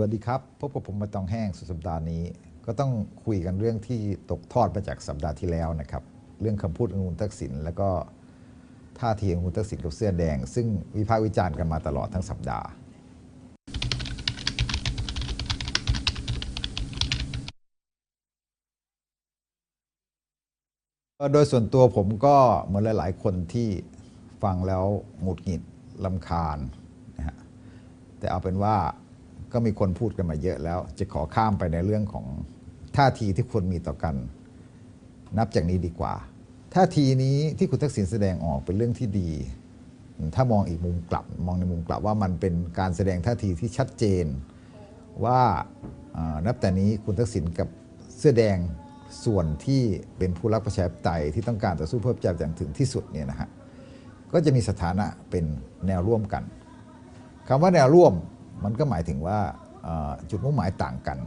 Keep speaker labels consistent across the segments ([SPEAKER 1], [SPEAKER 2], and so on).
[SPEAKER 1] วัสดีครับ พบกับผมมาตองแห้งสุดสัปดาห์นี้ ก็ต้องคุยกันเรื่องที่ตกทอดมาจากสัปดาห์ที่แล้วนะครับ เรื่องคำพูดของคุณทักษิณแล้วก็ท่าทีของคุณทักษิณกับเสื้อแดง ซึ่งวิพากษ์วิจารณ์กันมาตลอดทั้งสัปดาห์ โดยส่วนตัวผมก็เหมือนหลาย ๆ คนที่ฟังแล้วหงุดหงิดลำคาญนะฮะแต่เอาเป็นว่า ก็มีคนพูดกันมาเยอะแล้ว จะขอข้ามไปในเรื่องของท่าทีที่ควรมีต่อกัน นับจากนี้ดีกว่าท่าทีนี้ที่คุณทักษิณแสดงออกเป็นเรื่องที่ดี ถ้ามองอีกมุมกลับมองในมุมกลับว่ามันเป็นการแสดงท่าทีที่ชัดเจน ว่านับแต่นี้คุณทักษิณกับเสื้อแดงส่วนที่เป็นผู้รักประชาธิปไตยที่ต้องการต่อสู้เพื่อประชาธิปไตยอย่างถึงที่สุดเนี่ยนะฮะก็จะมีสถานะเป็นแนวร่วมกันคำว่าแนวร่วม มันก็หมายถึงว่าจุดมุ่งหมายต่างกัน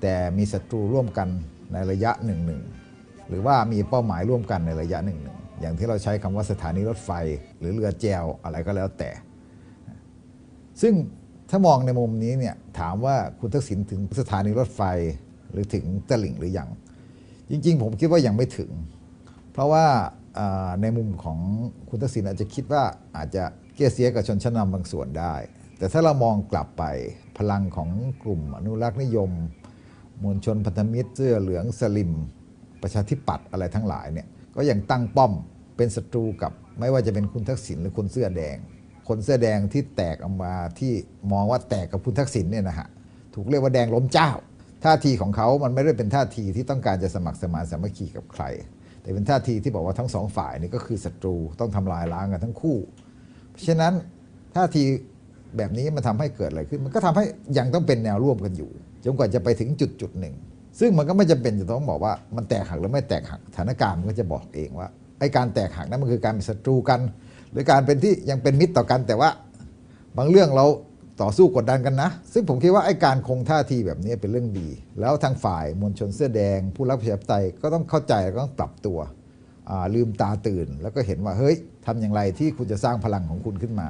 [SPEAKER 1] แต่มีศัตรูร่วมกันในระยะหนึ่งหนึ่งหรือว่ามีเป้าหมายร่วมกันในระยะหนึ่งหนึ่งอย่างที่เราใช้คำว่าสถานีรถไฟ หรือเรือแจวอะไรก็แล้วแต่ ซึ่งถ้ามองในมุมนี้เนี่ยถามว่าคุณทักษิณถึงสถานีรถไฟหรือถึงตลิ่งหรือยังจริง ๆ ผมคิดว่ายังไม่ถึง เพราะว่าในมุมของคุณทักษิณอาจจะคิดว่าอาจจะเกลียเสียกับชนชั้นนำบางส่วนได้ แต่ถ้าเรามองกลับไปพลังของกลุ่มอนุรักษ์นิยม มวลชนพันธมิตรเสื้อเหลืองสลิม ประชาธิปัตย์อะไรทั้งหลายเนี่ยก็ยังตั้งป้อมเป็นศัตรูกับไม่ว่าจะเป็นคุณทักษิณหรือคนเสื้อแดง คนเสื้อแดงที่แตกออกมาที่มองว่าแตกกับคุณทักษิณเนี่ยนะฮะถูกเรียกว่าแดงล้มเจ้า ท่าทีของเขามันไม่ได้เป็นท่าทีที่ต้องการจะสมัครสมานสามัคคีกับใคร แต่เป็นท่าทีที่บอกว่าทั้งสองฝ่ายนี่ก็คือศัตรูต้องทำลายล้างกันทั้งคู่ เพราะฉะนั้นท่าที แบบนี้มันทำให้เกิดอะไรขึ้น มันก็ทำให้ยังต้องเป็นแนวร่วมกันอยู่จนกว่าจะไปถึงจุดจุดหนึ่ง ซึ่งมันก็ไม่จำเป็นจะต้องบอกว่ามันแตกหักหรือไม่แตกหักสถานการณ์มันก็จะบอกเองว่าไอ้การแตกหักนั้นมันคือการเป็นศัตรูกัน หรือการเป็นที่ยังเป็นมิตรต่อกัน แต่ว่าบางเรื่องเราต่อสู้กดดันกันนะ ซึ่งผมคิดว่าไอ้การคงท่าทีแบบนี้เป็นเรื่องดี แล้วทางฝ่ายมวลชนเสื้อแดง ผู้รักประชาธิปไตยก็ต้องเข้าใจแล้วก็ต้องปรับตัวลืมตาตื่น แล้วก็เห็นว่าเฮ้ยทำอย่างไรที่คุณจะสร้างพลังของคุณขึ้นมา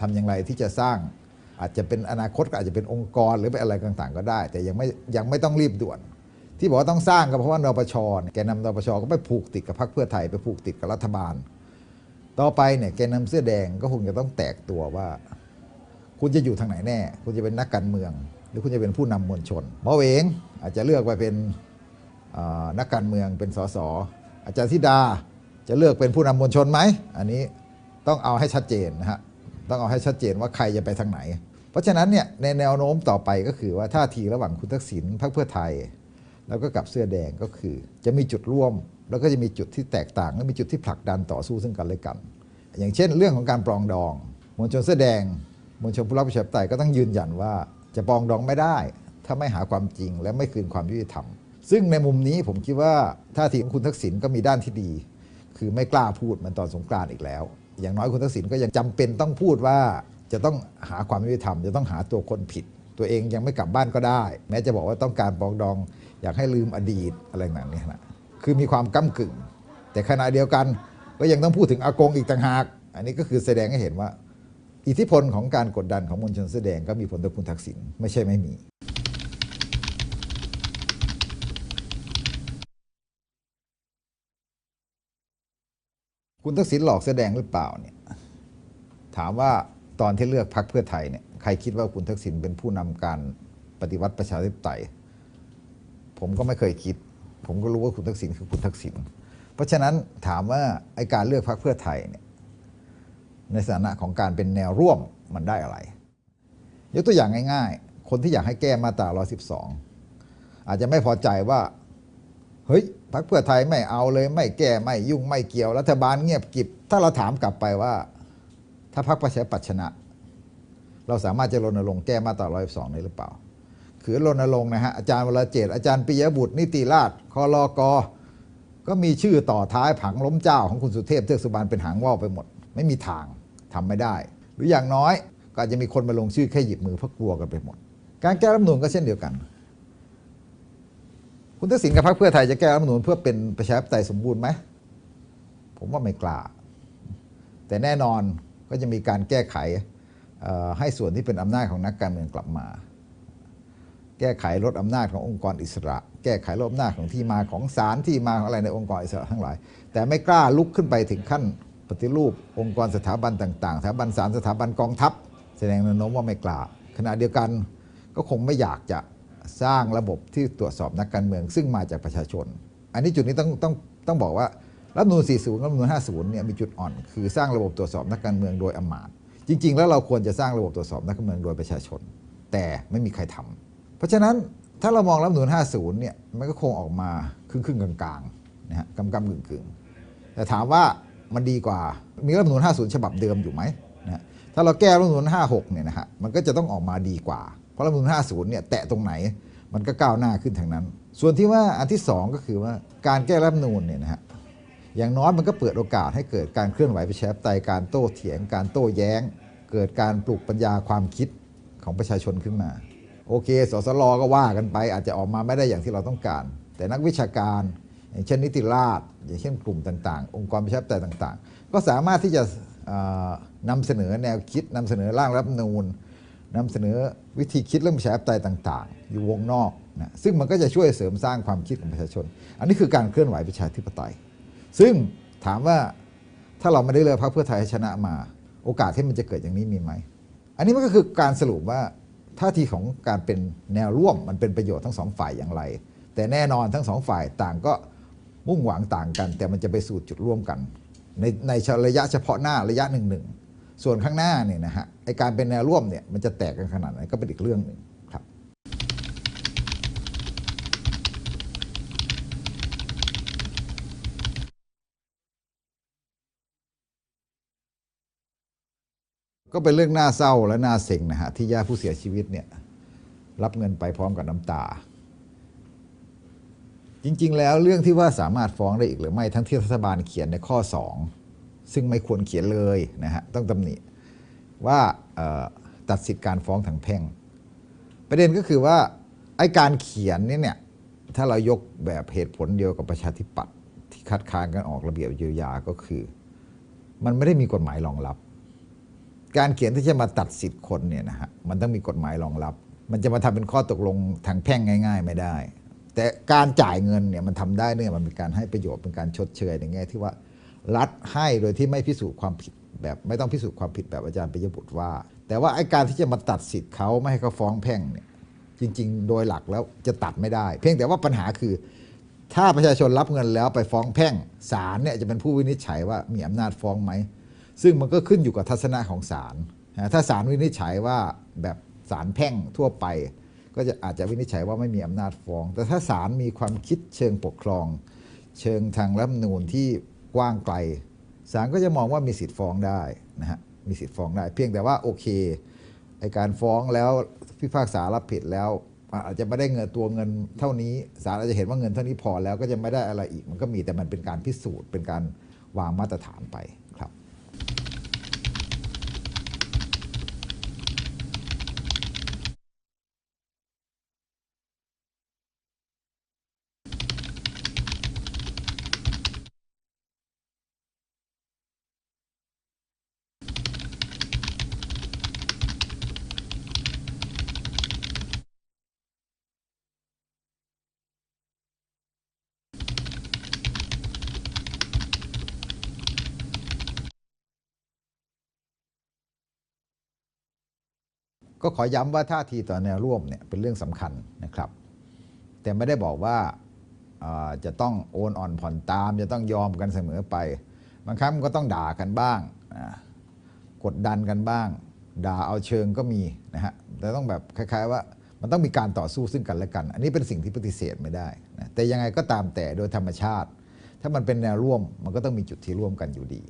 [SPEAKER 1] ทำอย่างไรที่จะสร้างอาจจะเป็นอนาคตก็อาจจะเป็นองค์กรหรือเป็นอะไรต่างๆ ก็ได้ แต่ยังไม่ยังไม่ต้องรีบด่วน ที่บอกว่าต้องสร้างก็เพราะว่านปชแกนำนปชก็ไปผูกติดกับพรรคเพื่อไทยไปผูกติดกับรัฐบาล ต่อไปเนี่ยแกนำเสื้อแดงก็คงจะต้องแตกตัวว่า คุณจะอยู่ทางไหนแน่ คุณจะเป็นนักการเมือง หรือคุณจะเป็นผู้นำมวลชนหมอเองอาจจะเลือกไปเป็นนักการเมืองเป็นสสอาจารย์ธิดาจะเลือกเป็นผู้นำมวลชนไหมอันนี้ต้องเอาให้ชัดเจนนะฮะ ต้องเอาให้ชัดเจนว่าใครจะไปทางไหน เพราะฉะนั้นเนี่ยในแนวโน้มต่อไปก็คือว่าท่าทีระหว่างคุณทักษิณพรรคเพื่อไทย แล้วก็กับเสื้อแดงก็คือ จะมีจุดร่วม แล้วก็จะมีจุดที่แตกต่าง และมีจุดที่ผลักดันต่อสู้ซึ่งกันและกัน อย่างเช่น เรื่องของการปรองดองมวลชนเสื้อแดงมวลชนผู้รับประชาธิปไตยก็ต้องยืนยันว่าจะปรองดองไม่ได้ ถ้าไม่หาความจริงและไม่คืนความยุติธรรม ซึ่งในมุมนี้ผมคิดว่าท่าทีของคุณทักษิณก็มีด้านที่ดี คือไม่กล้าพูดมันตอนสงกรานต์อีกแล้ว อย่างน้อยคุณทักษิณก็ยังจำเป็นต้องพูดว่าจะต้องหาความยุติธรรมจะต้องหาตัวคนผิด ตัวเองยังไม่กลับบ้านก็ได้ แม้จะบอกว่าต้องการปองดอง อยากให้ลืมอดีตอะไรแบบนี้นะคือมีความก้ากึ่ง แต่ขณะเดียวกันก็ยังต้องพูดถึงอากงอีกต่างหาก อันนี้ก็คือแสดงให้เห็นว่า อิทธิพลของการกดดันของมวลชนเสื้อแดงก็มีผลต่อคุณทักษิณไม่ใช่ไม่มี คุณทักษิณหลอกเสื้อแดงหรือเปล่าเนี่ยถามว่าตอนที่เลือกพรรคเพื่อไทยเนี่ยใครคิดว่าคุณทักษิณเป็นผู้นำการปฏิวัติประชาธิปไตย ผมก็ไม่เคยคิด ผมก็รู้ว่าคุณทักษิณคือคุณทักษิณเพราะฉะนั้นถามว่าไอการเลือกพรรคเพื่อไทยเนี่ยในฐานะของการเป็นแนวร่วมมันได้อะไร ยกตัวอย่างง่ายๆ คนที่อยากให้แก้มาตรา 112 อาจจะไม่พอใจว่า เฮ้ย พรรคเพื่อไทยไม่เอาเลย ไม่แก้ไม่ยุ่งไม่เกี่ยวรัฐบาลเงียบกิบ ถ้าเราถามกลับไปว่า ถ้าพรรคประชาธิปัตย์ชนะ เราสามารถจะรณรงค์แก้มาตรา112ได้หรือเปล่า คือรณรงค์นะฮะอาจารย์วรเจตอาจารย์ปิยบุตร นิติราชคอรอกอก็มีชื่อต่อท้ายผังล้มเจ้าของคุณสุเทพเทือกสุบานเป็นหางว่าวไปหมด ไม่มีทางทำไม่ได้ หรืออย่างน้อยก็อาจจะมีคนมาลงชื่อแค่หยิบมือเพราะกลัวกันไปหมด การแก้รัฐมนูญก็เช่นเดียวกัน คุณทักษิณกับพรรคเพื่อไทยจะแก้รัฐมนูญเพื่อเป็นประชาธิปไตยสมบูรณ์ไหมผมว่าไม่กล้า แต่แน่นอนก็จะมีการแก้ไขให้ส่วนที่เป็นอำนาจของนักการเมืองกลับมา แก้ไขลดอำนาจขององค์กรอิสระ แก้ไขลดอำนาจของที่มาของศาลที่มาของอะไรในองค์กรอิสระทั้งหลาย แต่ไม่กล้าลุกขึ้นไปถึงขั้นปฏิรูปองค์กรสถาบันต่างๆ สถาบันศาลสถาบันกองทัพ แสดงแนวโน้มว่าไม่กล้าขณะเดียวกันก็คงไม่อยากจะ สร้างระบบที่ตรวจสอบนักการเมือง ซึ่งมาจากประชาชน อันนี้จุดนี้ต้องต้องต้องบอกว่ารัฐมนูล40รัฐธรรมนูล50เนี่ยมีจุดอ่อนคือสร้างระบบตรวจสอบนักการเมืองโดยอำมาตย์จริง ๆ แล้วเราควรจะสร้างระบบตรวจสอบนักการเมืองโดยประชาชน แต่ไม่มีใครทำเพราะฉะนั้นถ้าเรามองรัฐมนูล50เนี่ยมันก็คงออกมาครึ่งๆกลางๆนะฮะกำกำกึ่งกึ่งๆแต่ถามว่ามันดีกว่ามีรัฐมนูล50 ฉบับเดิมอยู่ไหมนะถ้าเราแก้รัฐมนูล56เนี่ยนะฮะมันก็จะต้องออกมาดีกว่า เพราะรัฐธรรมนูล50เนี่ยแตะตรงไหนมันก็ก้าวหน้าขึ้นทางนั้น ส่วนที่ว่าอันที่สองก็คือว่าการแก้รัฐธรรมนูญเนี่ยนะฮะอย่างน้อยมันก็เปิดโอกาสให้เกิดการเคลื่อนไหวประชาธิปไตยการโต้เถียง การโต้แย้ง เกิดการปลุกปัญญาความคิดของประชาชนขึ้นมา โอเค สสลก็ว่ากันไป อาจจะออกมาไม่ได้อย่างที่เราต้องการ แต่นักวิชาการ อย่างเช่นนิติราษฎร์อย่างเช่นกลุ่มต่างๆ องค์กรประชาธิปไตยต่าง ๆ ก็สามารถที่จะเอ่อนำเสนอแนวคิดนำเสนอร่างรัฐธรรมนูญ นำเสนอวิธีคิดเรื่องประชาธิปไตยต่างๆ อยู่วงนอกนะซึ่งมันก็จะช่วยเสริมสร้างความคิดของประชาชน อันนี้คือการเคลื่อนไหวประชาธิปไตย ซึ่งถามว่าถ้าเราไม่ได้เลือกพรรคเพื่อไทยชนะมา โอกาสที่มันจะเกิดอย่างนี้มีไหม อันนี้มันก็คือการสรุปว่าท่าทีของการเป็นแนวร่วมมันเป็นประโยชน์ทั้งสองฝ่ายอย่างไร แต่แน่นอนทั้งสองฝ่ายต่างก็มุ่งหวังต่างกัน แต่มันจะไปสู่จุดร่วมกัน ในในระยะเฉพาะหน้าระยะหนึ่งหนึ่งส่วนข้างหน้าเนี่ยนะฮะ ไอการเป็นแนวร่วมเนี่ยมันจะแตกกันขนาดไหนก็เป็นอีกเรื่องหนึ่งครับก็เป็นเรื่องน่าเศร้าและน่าเซ็งนะฮะที่ญาติผู้เสียชีวิตเนี่ยรับเงินไปพร้อมกับน้ำตา จริง ๆ แล้วเรื่องที่ว่าสามารถฟ้องได้อีกหรือไม่ทั้งที่รัฐบาลเขียนในข้อ 2 ซึ่งไม่ควรเขียนเลยนะฮะต้องตำหนิ ว่าตัดสิทธิการฟ้องทางแพ่ง ประเด็นก็คือว่าไอการเขียนนี่เนี่ยถ้าเรายกแบบเหตุผลเดียวกับประชาธิปัตย์ที่คัดค้านการออกระเบียบเยียวยาก็คือ มันไม่ได้มีกฎหมายรองรับ การเขียนที่จะมาตัดสิทธิ์คนเนี่ยนะฮะมันต้องมีกฎหมายรองรับ มันจะมาทำเป็นข้อตกลงทางแพ่งง่าย ๆ ไม่ได้ แต่การจ่ายเงินเนี่ยมันทำได้เนี่ยมันเป็นการให้ประโยชน์เป็นการชดเชยในแง่ที่ว่ารัฐให้โดยที่ไม่พิสูจน์ความผิด แบบไม่ต้องพิสูจน์ความผิดแบบอาจารย์ปิยบุตรว่า แต่ว่าไอ้การที่จะมาตัดสิทธิ์เขาไม่ให้เขาฟ้องแพ่งเนี่ยจริง ๆ โดยหลักแล้วจะตัดไม่ได้ เพียงแต่ว่าปัญหาคือ ถ้าประชาชนรับเงินแล้วไปฟ้องแพ่งศาลเนี่ยจะเป็นผู้วินิจฉัยว่ามีอำนาจฟ้องไหมซึ่งมันก็ขึ้นอยู่กับทัศนะของศาลถ้าศาลวินิจฉัยว่าแบบศาลแพ่งทั่วไป ก็จะอาจจะวินิจฉัยว่าไม่มีอำนาจฟ้อง แต่ถ้าศาลมีความคิดเชิงปกครอง เชิงทางรัฐธรรมนูญที่กว้างไกล ศาลก็จะมองว่ามีสิทธิ์ฟ้องได้นะฮะมีสิทธิ์ฟ้องได้ เพียงแต่ว่าโอเคไอการฟ้องแล้วพิพากษารับผิดแล้ว อาจจะไม่ได้เงินตัวเงินเท่านี้ศาลอาจจะเห็นว่าเงินเท่านี้พอแล้วก็จะไม่ได้อะไรอีกมันก็มีแต่มันเป็นการพิสูจน์เป็นการวางมาตรฐานไปครับ ก็ขอย้ำว่าท่าทีต่อแนวร่วมเนี่ยเป็นเรื่องสำคัญนะครับ แต่ไม่ได้บอกว่าจะต้องโอนอ่อนผ่อนตาม จะต้องยอมกันเสมอไป บางครั้งมันก็ต้องด่ากันบ้าง กดดันกันบ้าง ด่าเอาเชิงก็มีนะฮะแต่ต้องแบบคล้าย ๆ ว่ามันต้องมีการต่อสู้ซึ่งกันและกัน อันนี้เป็นสิ่งที่ปฏิเสธไม่ได้นะแต่ยังไงก็ตามแต่โดยธรรมชาติ ถ้ามันเป็นแนวร่วมมันก็ต้องมีจุดที่ร่วมกันอยู่ดี